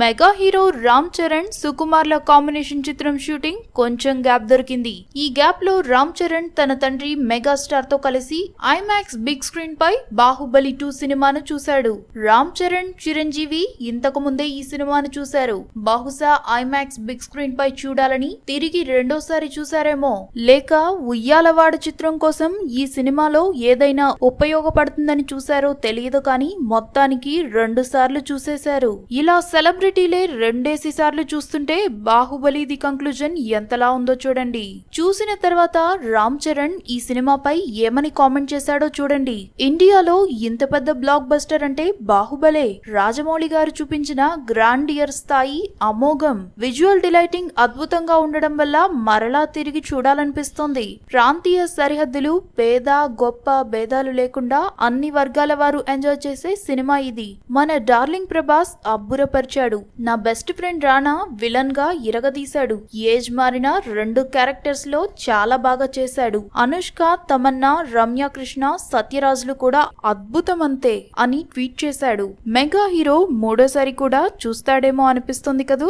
Mega hero Ram Charan సుకుమార్ల combination చిత్రం shooting కొంచెం గ్యాప్ దొరికింది. ఈ గ్యాప్లో రామ్ చరణ్ తన తండ్రి మెగాస్టార్తో కలిసి ఐమాక్స్ బిగ్ స్క్రీన్ పై బాహుబలి టూ సినిమాను చూశాడు. రామ్ చరణ్ చిరంజీవి ఇంతకు ముందే ఈ సినిమాను చూశారు. బహుశా ఐమాక్స్ బిగ్ స్క్రీన్ పై చూడాలని తిరిగి రెండోసారి చూశారేమో. లేక ఉయ్యాలవాడ చిత్రం కోసం ఈ సినిమాలో ఏదైనా ఉపయోగపడుతుందని చూశారో తెలియదు కానీ మొత్తానికి రెండు సార్లు చూసేశారు. ఇలా సెలబ్రిటీలే రెండేసి సార్లు చూస్తుంటే బాహుబలి ది కంక్లూజన్ ఎంతలా ఉందో చూడండి. చూసిన తర్వాత రామ్ చరణ్ ఈ సినిమాపై ఏమని కామెంట్ చేశాడో చూడండి. ఇండియాలో ఇంత పెద్ద బ్లాక్ బస్టర్ అంటే బాహుబలే. రాజమౌళి గారు చూపించిన గ్రాండియర్ స్థాయి అమోఘం. విజువల్ డిలైటింగ్ అద్భుతంగా ఉండడం వల్ల మరలా తిరిగి చూడాలనిపిస్తోంది. ప్రాంతీయ సరిహద్దులు పేద గొప్ప భేదాలు లేకుండా అన్ని వర్గాల వారు ఎంజాయ్ చేసే సినిమా ఇది. మన డార్లింగ్ ప్రభాస్ అబ్బురపరిచాడు. నా బెస్ట్ ఫ్రెండ్ రానా విలన్గా ఇరగదీశాడు. ఏజ్ మారిన రెండు క్యారెక్టర్స్లో చాలా బాగా చేశాడు. అనుష్క తమన్నా రమ్య కృష్ణ సత్యరాజులు కూడా అద్భుతం అంతే అని ట్వీట్ చేశాడు. మెగా హీరో మూడోసారి కూడా చూస్తాడేమో అనిపిస్తుంది కదూ?